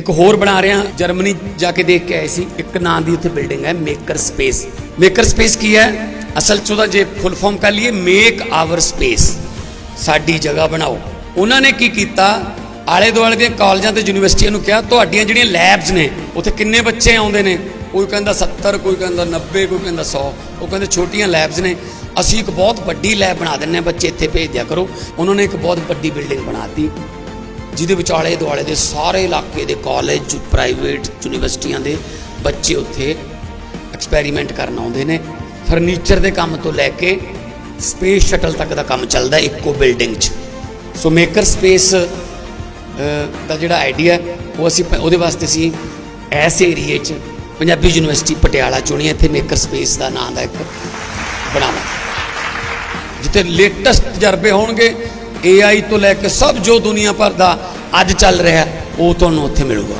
ਇੱਕ ਹੋਰ ਬਣਾ ਰਿਹਾ, ਜਰਮਨੀ ਜਾ ਕੇ ਦੇਖ ਕੇ ਆਏ ਸੀ। ਇੱਕ ਨਾਂ ਦੀ ਉੱਥੇ ਬਿਲਡਿੰਗ ਹੈ ਮੇਕਰ ਸਪੇਸ ਮੇਕਰ ਸਪੇਸ ਕੀ ਹੈ? ਅਸਲ ਚ ਉਹਦਾ ਜੇ ਫੁੱਲ ਫਾਰਮ ਕਰ ਲਈਏ ਮੇਕ ਆਵਰ ਸਪੇਸ ਸਾਡੀ ਜਗ੍ਹਾ ਬਣਾਓ। ਉਹਨਾਂ ਨੇ ਕੀ ਕੀਤਾ? ਆਲੇ ਦੁਆਲੇ ਦੇ ਕਾਲਜਾਂ ਤੇ ਯੂਨੀਵਰਸਿਟੀਆਂ ਨੂੰ ਕਿਹਾ, ਤੁਹਾਡੀਆਂ ਜਿਹੜੀਆਂ ਲੈਬਸ ਨੇ, ਉੱਥੇ ਕਿੰਨੇ ਬੱਚੇ ਆਉਂਦੇ ਨੇ? ਕੋਈ ਕਹਿੰਦਾ 70 ਕੋਈ ਕਹਿੰਦਾ 90 ਕੋਈ ਕਹਿੰਦਾ 100 ਉਹ ਕਹਿੰਦੇ ਛੋਟੀਆਂ ਲੈਬਸ ਨੇ। ਅਸੀਂ ਇੱਕ ਬਹੁਤ ਵੱਡੀ ਲੈਬ ਬਣਾ ਦਿੰਨੇ ਹਾਂ, ਬੱਚੇ ਇੱਥੇ ਭੇਜ ਦਿਆ ਕਰੋ। ਉਹਨਾਂ ਨੇ ਇੱਕ ਬਹੁਤ ਵੱਡੀ ਬਿਲਡਿੰਗ ਬਣਾਤੀ ਜਿਹਦੇ ਵਿੱਚ ਆਲੇ ਦੁਆਲੇ ਦੇ ਸਾਰੇ ਇਲਾਕੇ ਦੇ ਕਾਲਜ ਪ੍ਰਾਈਵੇਟ ਯੂਨੀਵਰਸਿਟੀਆਂ ਦੇ ਬੱਚੇ ਉੱਥੇ ਐਕਸਪੈਰੀਮੈਂਟ ਕਰਨ ਆਉਂਦੇ ਨੇ। ਫਰਨੀਚਰ ਦੇ ਕੰਮ ਤੋਂ ਲੈ ਕੇ ਸਪੇਸ ਸ਼ਟਲ ਤੱਕ ਦਾ ਕੰਮ ਚੱਲਦਾ ਇੱਕੋ ਬਿਲਡਿੰਗ 'ਚ। ਸੋ ਮੇਕਰ ਸਪੇਸ ਦਾ ਜਿਹੜਾ ਆਈਡੀਆ ਉਹ ਅਸੀਂ ਪ- ਉਹਦੇ ਵਾਸਤੇ ਅਸੀਂ ਐਸ ਏਰੀਏ 'ਚ ਪੰਜਾਬੀ ਯੂਨੀਵਰਸਿਟੀ ਪਟਿਆਲਾ ਚੁਣੀ ਹੈ, ਇੱਥੇ ਮੇਕਰ ਸਪੇਸ ਦਾ ਨਾਂ ਦਾ ਇੱਕ ਬਣਾਵਾ ਜਿੱਥੇ ਲੇਟੈਸਟ ਤਜਰਬੇ ਹੋਣਗੇ AI ਤੋਂ ਲੈ ਕੇ ਸਭ ਜੋ ਦੁਨੀਆ ਭਰ ਦਾ ਅੱਜ ਚੱਲ ਰਿਹਾ, ਉਹ ਤੁਹਾਨੂੰ ਉੱਥੇ ਮਿਲੂਗਾ।